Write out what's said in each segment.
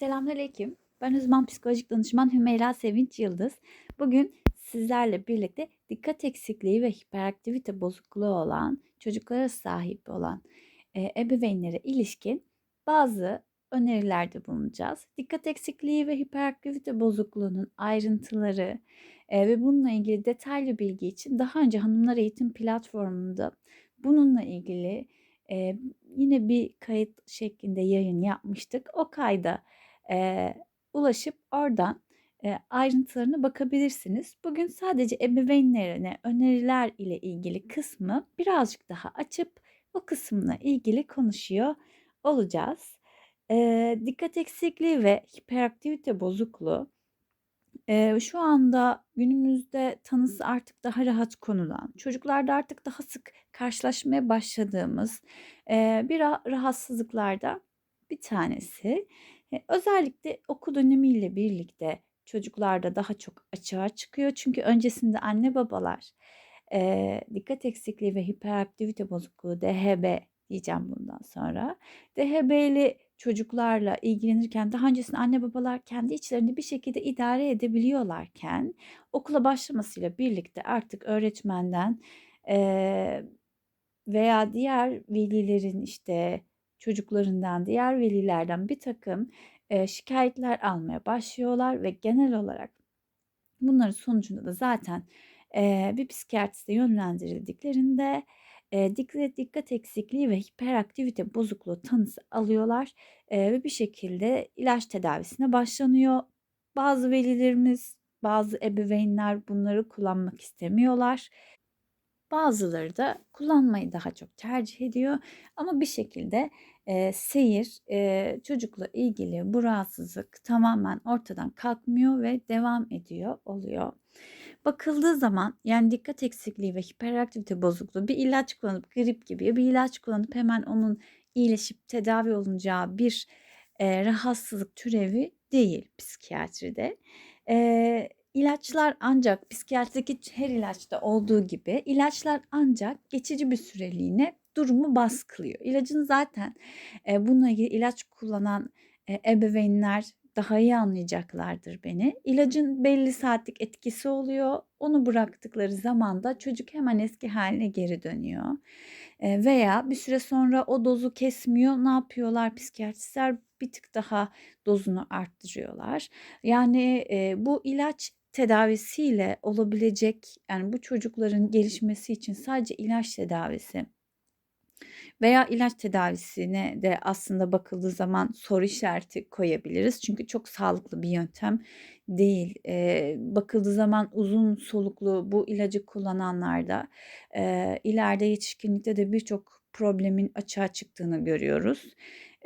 Selamünaleyküm. Ben uzman psikolojik danışman Hümeyra Sevinç Yıldız. Bugün sizlerle birlikte dikkat eksikliği ve hiperaktivite bozukluğu olan çocuklara sahip olan e, ebeveynlere ilişkin bazı önerilerde bulunacağız. Dikkat eksikliği ve hiperaktivite bozukluğunun ayrıntıları e, ve bununla ilgili detaylı bilgi için daha önce Hanımlar Eğitim Platformu'nda bununla ilgili e, yine bir kayıt şeklinde yayın yapmıştık. O kayda e, ulaşıp oradan e, ayrıntılarına bakabilirsiniz. Bugün sadece ebeveynlerine öneriler ile ilgili kısmı birazcık daha açıp o kısımla ilgili konuşuyor olacağız. E, dikkat eksikliği ve hiperaktivite bozukluğu e, şu anda günümüzde tanısı artık daha rahat konulan, çocuklarda artık daha sık karşılaşmaya başladığımız e, bir rahatsızlıklarda bir tanesi. E, özellikle okul dönemiyle birlikte çocuklarda daha çok açığa çıkıyor. Çünkü öncesinde anne babalar e, dikkat eksikliği ve hiperaktivite bozukluğu DHB diyeceğim bundan sonra. DHB'li çocuklarla ilgilenirken daha öncesinde anne babalar kendi içlerinde bir şekilde idare edebiliyorlarken okula başlamasıyla birlikte artık öğretmenden e, veya diğer velilerin işte çocuklarından, diğer velilerden bir takım e, şikayetler almaya başlıyorlar ve genel olarak bunların sonucunda da zaten e, bir psikiyatriste yönlendirildiklerinde e, dikkat, dikkat eksikliği ve hiperaktivite bozukluğu tanısı alıyorlar e, ve bir şekilde ilaç tedavisine başlanıyor. Bazı velilerimiz, bazı ebeveynler bunları kullanmak istemiyorlar. Bazıları da kullanmayı daha çok tercih ediyor ama bir şekilde e, seyir e, çocukla ilgili bu rahatsızlık tamamen ortadan kalkmıyor ve devam ediyor oluyor. Bakıldığı zaman yani dikkat eksikliği ve hiperaktivite bozukluğu bir ilaç kullanıp grip gibi bir ilaç kullanıp hemen onun iyileşip tedavi olunacağı bir e, rahatsızlık türevi değil psikiyatride. E, ilaçlar ancak psikiyatrideki her ilaçta olduğu gibi ilaçlar ancak geçici bir süreliğine durumu baskılıyor. İlacın zaten e, bununla ilgili ilaç kullanan e, ebeveynler daha iyi anlayacaklardır beni. İlacın belli saatlik etkisi oluyor. Onu bıraktıkları zaman da çocuk hemen eski haline geri dönüyor. E, veya bir süre sonra o dozu kesmiyor. Ne yapıyorlar psikiyatristler? Bir tık daha dozunu arttırıyorlar. Yani e, bu ilaç tedavisiyle olabilecek yani bu çocukların gelişmesi için sadece ilaç tedavisi veya ilaç tedavisine de aslında bakıldığı zaman soru işareti koyabiliriz. Çünkü çok sağlıklı bir yöntem değil. E, bakıldığı zaman uzun soluklu bu ilacı kullananlarda e, ileride yetişkinlikte de birçok problemin açığa çıktığını görüyoruz.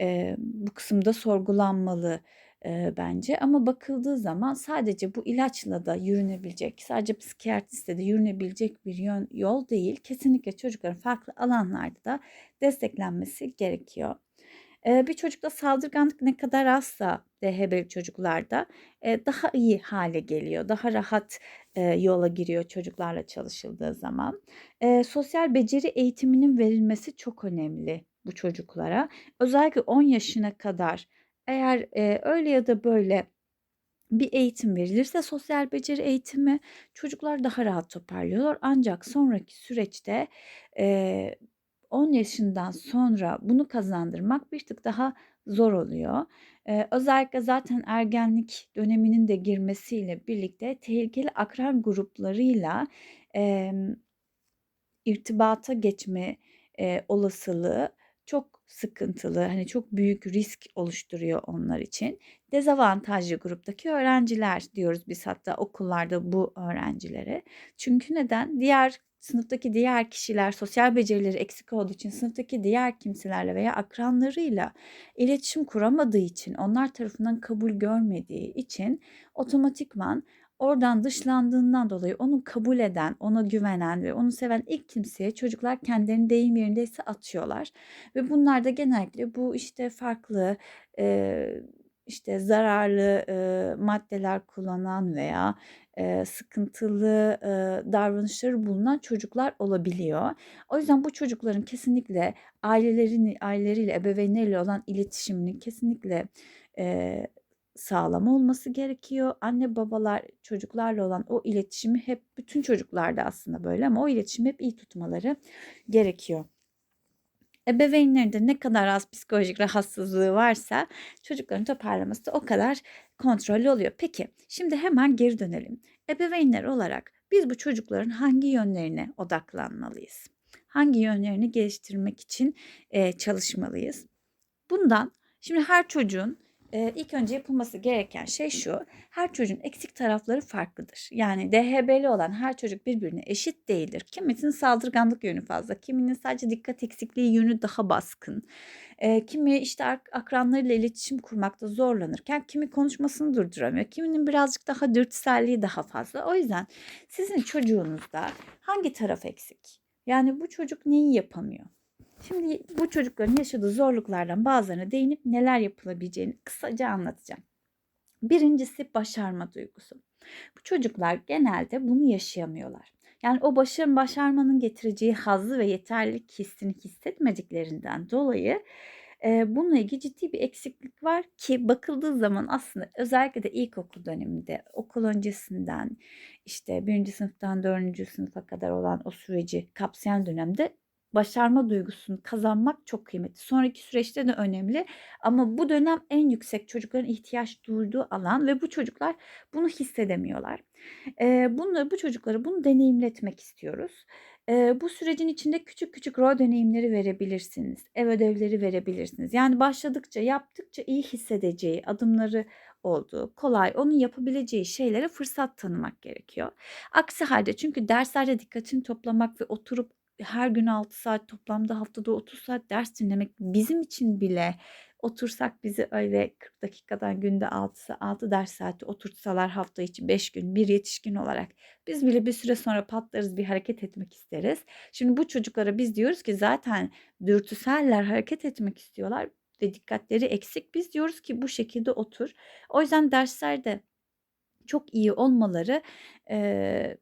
E, bu kısımda sorgulanmalı e, bence ama bakıldığı zaman sadece bu ilaçla da yürünebilecek, sadece psikiyatristle de yürünebilecek bir yön, yol değil. Kesinlikle çocukların farklı alanlarda da desteklenmesi gerekiyor. Bir çocukta saldırganlık ne kadar azsa DHB çocuklarda daha iyi hale geliyor. Daha rahat yola giriyor çocuklarla çalışıldığı zaman. Sosyal beceri eğitiminin verilmesi çok önemli bu çocuklara. Özellikle 10 yaşına kadar eğer e, öyle ya da böyle bir eğitim verilirse sosyal beceri eğitimi çocuklar daha rahat toparlıyorlar. Ancak sonraki süreçte e, 10 yaşından sonra bunu kazandırmak bir tık daha zor oluyor. Ee, özellikle zaten ergenlik döneminin de girmesiyle birlikte tehlikeli akran gruplarıyla e, irtibata geçme e, olasılığı çok sıkıntılı, hani çok büyük risk oluşturuyor onlar için. Dezavantajlı gruptaki öğrenciler diyoruz biz hatta okullarda bu öğrencilere. Çünkü neden? Diğer sınıftaki diğer kişiler sosyal becerileri eksik olduğu için sınıftaki diğer kimselerle veya akranlarıyla iletişim kuramadığı için onlar tarafından kabul görmediği için otomatikman oradan dışlandığından dolayı onu kabul eden, ona güvenen ve onu seven ilk kimseye çocuklar kendilerini deyim yerindeyse atıyorlar. Ve bunlar da genellikle bu işte farklı e, işte zararlı e, maddeler kullanan veya e, sıkıntılı e, davranışları bulunan çocuklar olabiliyor. O yüzden bu çocukların kesinlikle ailelerini, aileleriyle, ebeveynleriyle olan iletişiminin kesinlikle e, sağlam olması gerekiyor. Anne babalar çocuklarla olan o iletişimi hep bütün çocuklarda aslında böyle ama o iletişimi hep iyi tutmaları gerekiyor. Ebeveynlerin ne kadar az psikolojik rahatsızlığı varsa çocukların toparlaması da o kadar kontrollü oluyor. Peki şimdi hemen geri dönelim. Ebeveynler olarak biz bu çocukların hangi yönlerine odaklanmalıyız? Hangi yönlerini geliştirmek için e, çalışmalıyız? Bundan şimdi her çocuğun e, ilk önce yapılması gereken şey şu. Her çocuğun eksik tarafları farklıdır. Yani DHB'li olan her çocuk birbirine eşit değildir. Kimisinin saldırganlık yönü fazla, kiminin sadece dikkat eksikliği yönü daha baskın. E, kimi işte ak- akranlarıyla iletişim kurmakta zorlanırken kimi konuşmasını durduramıyor. Kiminin birazcık daha dürtüselliği daha fazla. O yüzden sizin çocuğunuzda hangi taraf eksik? Yani bu çocuk neyi yapamıyor? Şimdi bu çocukların yaşadığı zorluklardan bazılarına değinip neler yapılabileceğini kısaca anlatacağım. Birincisi başarma duygusu. Bu çocuklar genelde bunu yaşayamıyorlar. Yani o başarım başarmanın getireceği hazzı ve yeterlilik hissini hissetmediklerinden dolayı e, bununla ilgili ciddi bir eksiklik var ki bakıldığı zaman aslında özellikle de ilkokul döneminde okul öncesinden işte birinci sınıftan dördüncü sınıfa kadar olan o süreci kapsayan dönemde başarma duygusunu kazanmak çok kıymetli. Sonraki süreçte de önemli ama bu dönem en yüksek çocukların ihtiyaç duyduğu alan ve bu çocuklar bunu hissedemiyorlar. Ee, bunları, bu çocuklara bunu deneyimletmek istiyoruz. Ee, bu sürecin içinde küçük küçük rol deneyimleri verebilirsiniz. Ev ödevleri verebilirsiniz. Yani başladıkça, yaptıkça iyi hissedeceği adımları olduğu, kolay, onun yapabileceği şeylere fırsat tanımak gerekiyor. Aksi halde çünkü derslerde dikkatini toplamak ve oturup her gün 6 saat toplamda haftada 30 saat ders dinlemek bizim için bile otursak bizi öyle 40 dakikadan günde 6, 6 ders saati oturtsalar hafta içi 5 gün bir yetişkin olarak biz bile bir süre sonra patlarız bir hareket etmek isteriz. Şimdi bu çocuklara biz diyoruz ki zaten dürtüseller hareket etmek istiyorlar ve dikkatleri eksik. Biz diyoruz ki bu şekilde otur. O yüzden derslerde çok iyi olmaları e,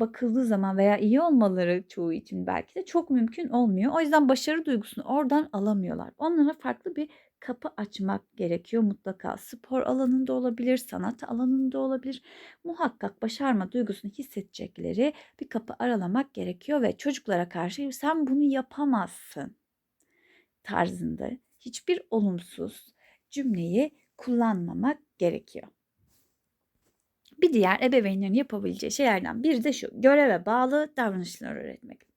bakıldığı zaman veya iyi olmaları çoğu için belki de çok mümkün olmuyor. O yüzden başarı duygusunu oradan alamıyorlar. Onlara farklı bir kapı açmak gerekiyor mutlaka. Spor alanında olabilir, sanat alanında olabilir. Muhakkak başarma duygusunu hissedecekleri bir kapı aralamak gerekiyor ve çocuklara karşı sen bunu yapamazsın tarzında hiçbir olumsuz cümleyi kullanmamak gerekiyor. Bir diğer ebeveynlerin yapabileceği şeylerden biri de şu. Göreve bağlı davranışlar öğretmek.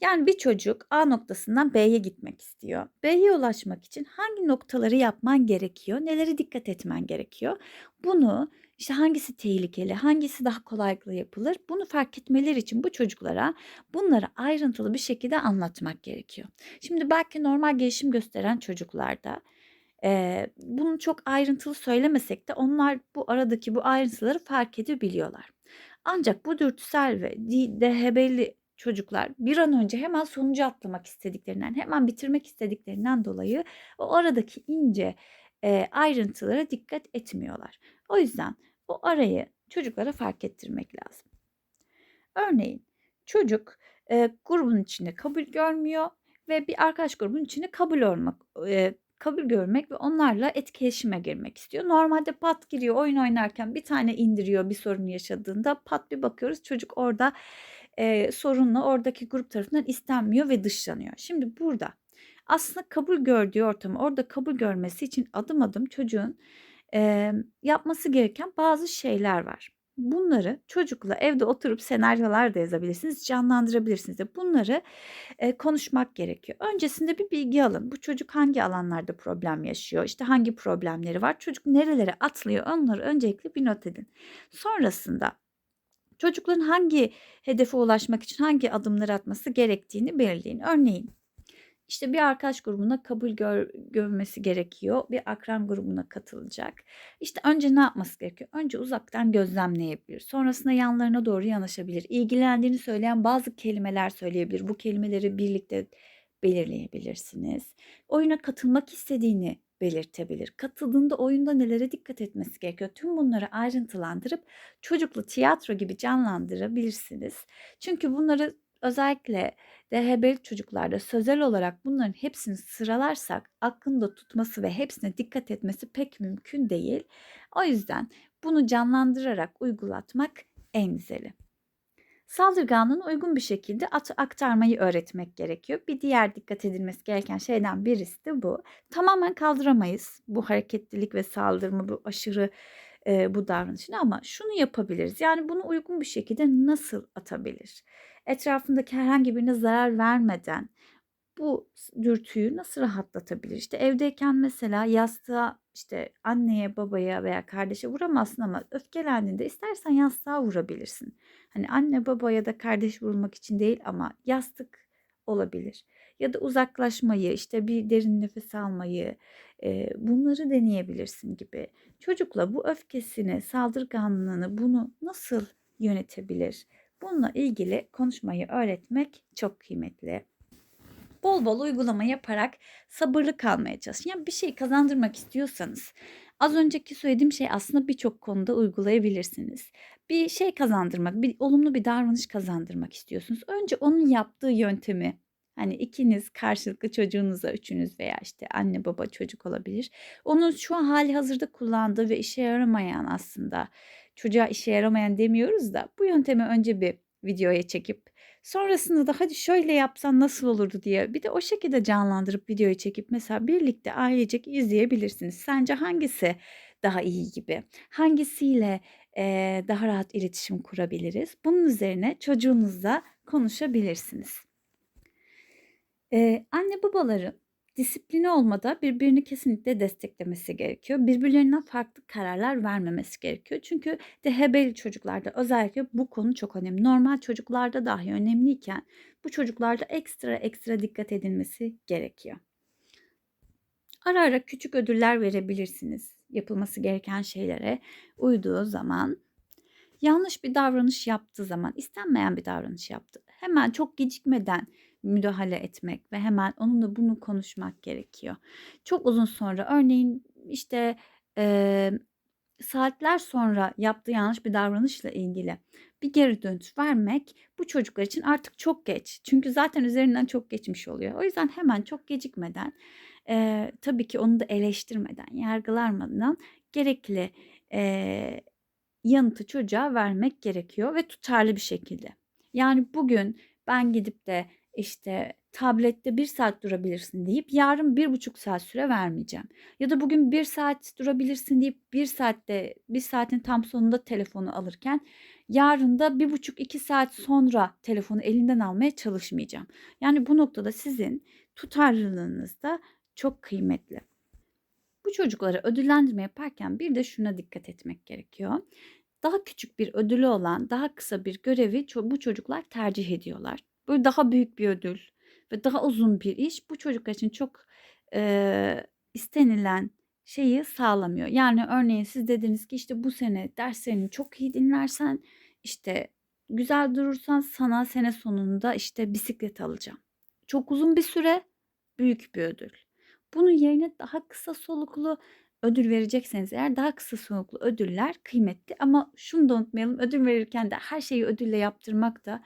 Yani bir çocuk A noktasından B'ye gitmek istiyor. B'ye ulaşmak için hangi noktaları yapman gerekiyor? Nelere dikkat etmen gerekiyor? Bunu işte hangisi tehlikeli, hangisi daha kolaylıkla yapılır? Bunu fark etmeleri için bu çocuklara bunları ayrıntılı bir şekilde anlatmak gerekiyor. Şimdi belki normal gelişim gösteren çocuklarda Eee, bunu çok ayrıntılı söylemesek de onlar bu aradaki bu ayrıntıları fark edebiliyorlar. Ancak bu dürtüsel ve DHB'li çocuklar bir an önce hemen sonucu atlamak istediklerinden, hemen bitirmek istediklerinden dolayı o aradaki ince, eee, ayrıntılara dikkat etmiyorlar. O yüzden o arayı çocuklara fark ettirmek lazım. Örneğin çocuk, eee, grubun içinde kabul görmüyor ve bir arkadaş grubunun içinde kabul olmak, eee kabul görmek ve onlarla etkileşime girmek istiyor. Normalde pat giriyor oyun oynarken bir tane indiriyor bir sorun yaşadığında pat bir bakıyoruz çocuk orada e, sorunla oradaki grup tarafından istenmiyor ve dışlanıyor. Şimdi burada aslında kabul gördüğü ortamı orada kabul görmesi için adım adım çocuğun e, yapması gereken bazı şeyler var. Bunları çocukla evde oturup senaryolar da yazabilirsiniz, canlandırabilirsiniz de bunları e, konuşmak gerekiyor. Öncesinde bir bilgi alın. Bu çocuk hangi alanlarda problem yaşıyor? İşte hangi problemleri var? Çocuk nerelere atlıyor? Onları öncelikle bir not edin. Sonrasında çocukların hangi hedefe ulaşmak için hangi adımları atması gerektiğini belirleyin. Örneğin işte bir arkadaş grubuna kabul gör, görmesi gerekiyor. Bir akran grubuna katılacak. İşte önce ne yapması gerekiyor? Önce uzaktan gözlemleyebilir. Sonrasında yanlarına doğru yanaşabilir. İlgilendiğini söyleyen bazı kelimeler söyleyebilir. Bu kelimeleri birlikte belirleyebilirsiniz. Oyuna katılmak istediğini belirtebilir. Katıldığında oyunda nelere dikkat etmesi gerekiyor? Tüm bunları ayrıntılandırıp çocuklu tiyatro gibi canlandırabilirsiniz. Çünkü bunları özellikle DHB'li çocuklarda sözel olarak bunların hepsini sıralarsak aklında tutması ve hepsine dikkat etmesi pek mümkün değil. O yüzden bunu canlandırarak uygulatmak en güzeli. Saldırganlığını uygun bir şekilde aktarmayı öğretmek gerekiyor. Bir diğer dikkat edilmesi gereken şeyden birisi de bu. Tamamen kaldıramayız bu hareketlilik ve saldırma, bu aşırı e, bu davranışını ama şunu yapabiliriz. Yani bunu uygun bir şekilde nasıl atabilir? Etrafındaki herhangi birine zarar vermeden bu dürtüyü nasıl rahatlatabilir? İşte evdeyken mesela yastığa işte anneye, babaya veya kardeşe vuramazsın ama öfkelendiğinde istersen yastığa vurabilirsin. Hani anne, baba ya da kardeş vurulmak için değil ama yastık olabilir. Ya da uzaklaşmayı, işte bir derin nefes almayı, bunları deneyebilirsin gibi. Çocukla bu öfkesini, saldırganlığını bunu nasıl yönetebilir? Bununla ilgili konuşmayı öğretmek çok kıymetli bol bol uygulama yaparak sabırlı kalmaya çalışın. Yani bir şey kazandırmak istiyorsanız az önceki söylediğim şey aslında birçok konuda uygulayabilirsiniz. Bir şey kazandırmak, bir olumlu bir davranış kazandırmak istiyorsunuz. Önce onun yaptığı yöntemi Hani ikiniz karşılıklı çocuğunuza üçünüz veya işte anne baba çocuk olabilir. Onun şu an hali hazırda kullandığı ve işe yaramayan aslında çocuğa işe yaramayan demiyoruz da bu yöntemi önce bir videoya çekip sonrasında da hadi şöyle yapsan nasıl olurdu diye bir de o şekilde canlandırıp videoyu çekip mesela birlikte ailecek izleyebilirsiniz. Sence hangisi daha iyi gibi? Hangisiyle e, daha rahat iletişim kurabiliriz? Bunun üzerine çocuğunuzla konuşabilirsiniz. Ee, anne babaların disiplini olmada birbirini kesinlikle desteklemesi gerekiyor. Birbirlerinden farklı kararlar vermemesi gerekiyor. Çünkü DHB'li çocuklarda özellikle bu konu çok önemli. Normal çocuklarda dahi önemliyken bu çocuklarda ekstra ekstra dikkat edilmesi gerekiyor. Ara ara küçük ödüller verebilirsiniz yapılması gereken şeylere uyduğu zaman. Yanlış bir davranış yaptığı zaman, istenmeyen bir davranış yaptı. Hemen çok gecikmeden müdahale etmek ve hemen onunla bunu konuşmak gerekiyor. Çok uzun sonra örneğin işte e, saatler sonra yaptığı yanlış bir davranışla ilgili bir geri dönüş vermek bu çocuklar için artık çok geç. Çünkü zaten üzerinden çok geçmiş oluyor. O yüzden hemen çok gecikmeden e, tabii ki onu da eleştirmeden, yargılarmadan gerekli e, yanıtı çocuğa vermek gerekiyor ve tutarlı bir şekilde. Yani bugün ben gidip de işte tablette bir saat durabilirsin deyip yarın bir buçuk saat süre vermeyeceğim. Ya da bugün bir saat durabilirsin deyip bir saatte bir saatin tam sonunda telefonu alırken yarın da bir buçuk iki saat sonra telefonu elinden almaya çalışmayacağım. Yani bu noktada sizin tutarlılığınız da çok kıymetli. Bu çocuklara ödüllendirme yaparken bir de şuna dikkat etmek gerekiyor. Daha küçük bir ödülü olan daha kısa bir görevi bu çocuklar tercih ediyorlar. Böyle daha büyük bir ödül ve daha uzun bir iş bu çocuklar için çok e, istenilen şeyi sağlamıyor. Yani örneğin siz dediniz ki işte bu sene derslerini çok iyi dinlersen işte güzel durursan sana sene sonunda işte bisiklet alacağım. Çok uzun bir süre büyük bir ödül. Bunun yerine daha kısa soluklu ödül verecekseniz eğer daha kısa soluklu ödüller kıymetli ama şunu da unutmayalım ödül verirken de her şeyi ödülle yaptırmak da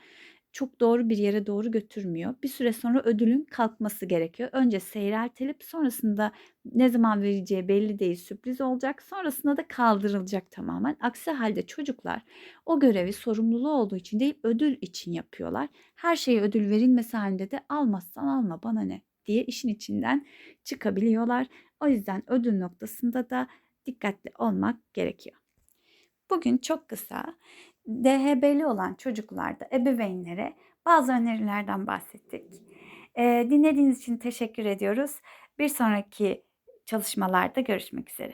çok doğru bir yere doğru götürmüyor. Bir süre sonra ödülün kalkması gerekiyor. Önce seyreltilip sonrasında ne zaman vereceği belli değil sürpriz olacak. Sonrasında da kaldırılacak tamamen. Aksi halde çocuklar o görevi sorumluluğu olduğu için değil ödül için yapıyorlar. Her şeye ödül verilmesi halinde de almazsan alma bana ne diye işin içinden çıkabiliyorlar. O yüzden ödül noktasında da dikkatli olmak gerekiyor. Bugün çok kısa DHB'li olan çocuklarda ebeveynlere bazı önerilerden bahsettik. Dinlediğiniz için teşekkür ediyoruz. Bir sonraki çalışmalarda görüşmek üzere.